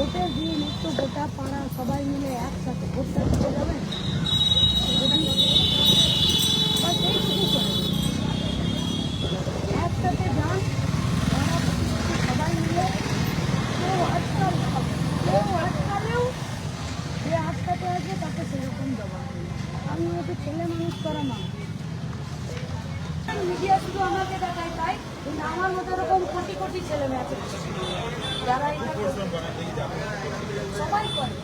ভোটের দিন সবাই মিলে একসাথে ভোটটা দিতে যাবেন একসাথে যান সবাই মিলে। কেউ আজকালেও যে আটকাতে আছে তাকে সেরকম জবাব আমি হয়তো ছেলে মানুষ করা মানুষ। মিডিয়া শুধু আমাকে দেখায়, তাই? কিন্তু আমার মতো এরকম কোটি কোটি ছেলে মেয়ে আছে। যারা সবাই করে।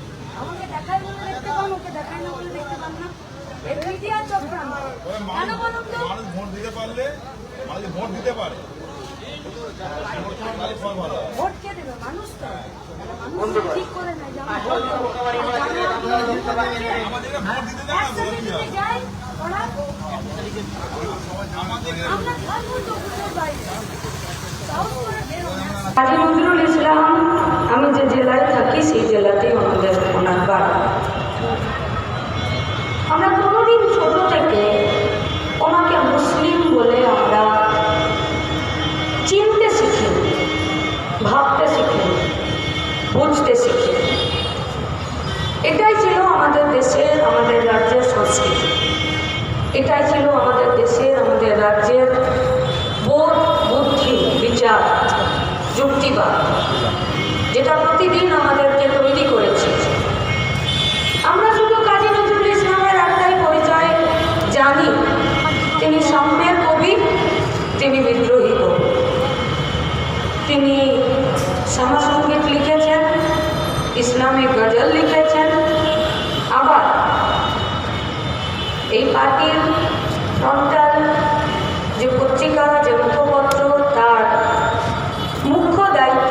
আমাকে দেখায় বলে দেখতে পান ওকে দেখায় না বলে দেখতে পান না। এর মিডিয়া চক্রান্ত। কেন বলুন তো? মানুষ ভোট দিতে পারলে মানুষ ভোট দিতে পারে। ভোট করে তাহলে ফল ভালো। ভোট কে দেবে? মানুষ তো। মানুষ ঠিক করে আমার ভোট দেবো। আর জানে আপনি দিতে পারবেন। আমাদেরকে ভোট দিতে দেন না একসাথে ভোট যদি যাই ওরা আমাদেরকে আমরা থাকব তো বুঝতে পারি সাহস করে বের হন। কাজী নজরুল ইসলাম আমি যে জেলায় থাকি, সেই জেলাতেই আমাদের ওনার বাড়ি। আমরা কোনোদিন ছোট থেকে ওনাকে মুসলিম বলে আমরা চিনতে শিখি ভাবতে শিখি বুঝতে শিখি এটাই ছিল আমাদের দেশের আমাদের রাজ্যের সংস্কৃতি। এটাই ছিল আমাদের দেশের আমাদের রাজ্যের শ্যামাসঙ্গীত লিখেছেন, ইসলামিক গজল লিখেছেন, আবার এই পার্টির ফ্রন্টাল যে পত্রিকা, যে মুখপত্র, তার মুখ্য দায়িত্ব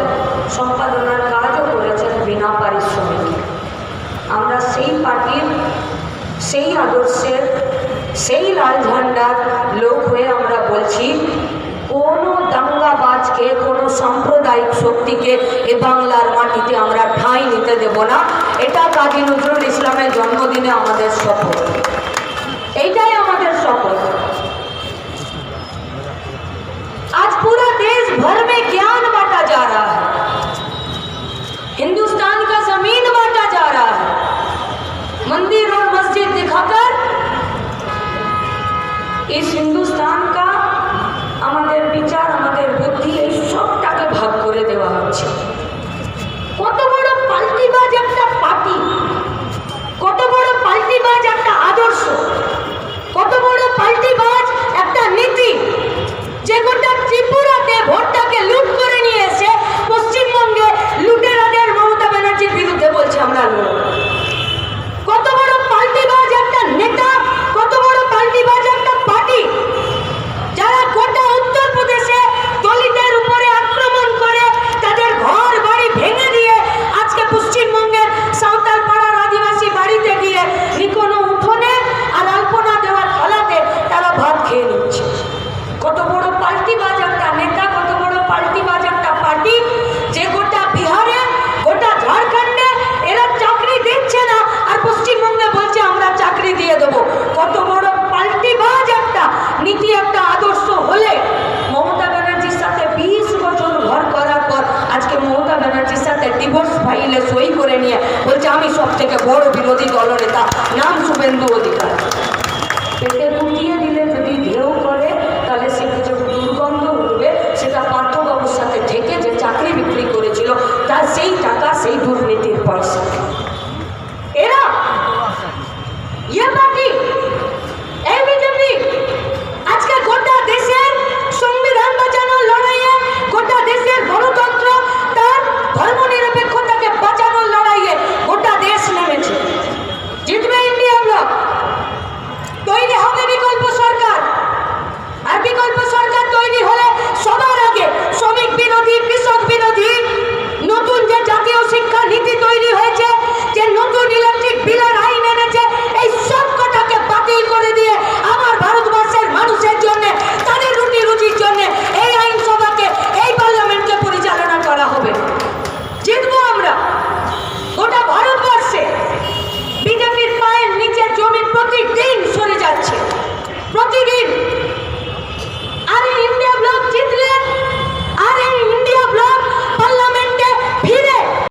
সম্পাদনার কাজও করেছেন বিনা পারিশ্রমিকে। আমরা সেই পার্টির, সেই আদর্শের, সেই লাল ঝান্ডার শক্তিকে এ বাংলার মাটিতে আমরা ঠাঁই নিতে দেব না এটা কাজী নজরুল ইসলামের জন্মদিনে আমাদের শপথ এইটাই আমাদের শপথ आज पूरा देश भर में ज्ञान बांटा जा रहा है हिंदुस्तान का जमीन बांटा जा रहा है मंदिर और मस्जिद दिखाकर इस हिंदुस्तान का আমাদের বিচার আমাদের বুদ্ধি এই সবটাকে ভাগ করে দেওয়া হচ্ছে বড় বিরোধী দলনেতা, নাম শুভেন্দু অধিকার। পেটে ফুটিয়ে দিলে যদি ঢেউ করে, তাহলে সে যে দুর্গন্ধ উঠবে সেটা পার্থবাবুর সাথে ঢেকে যে চাকরি বিক্রি করেছিল, তার সেই টাকা, সেই দুর্নীতির পয়সা।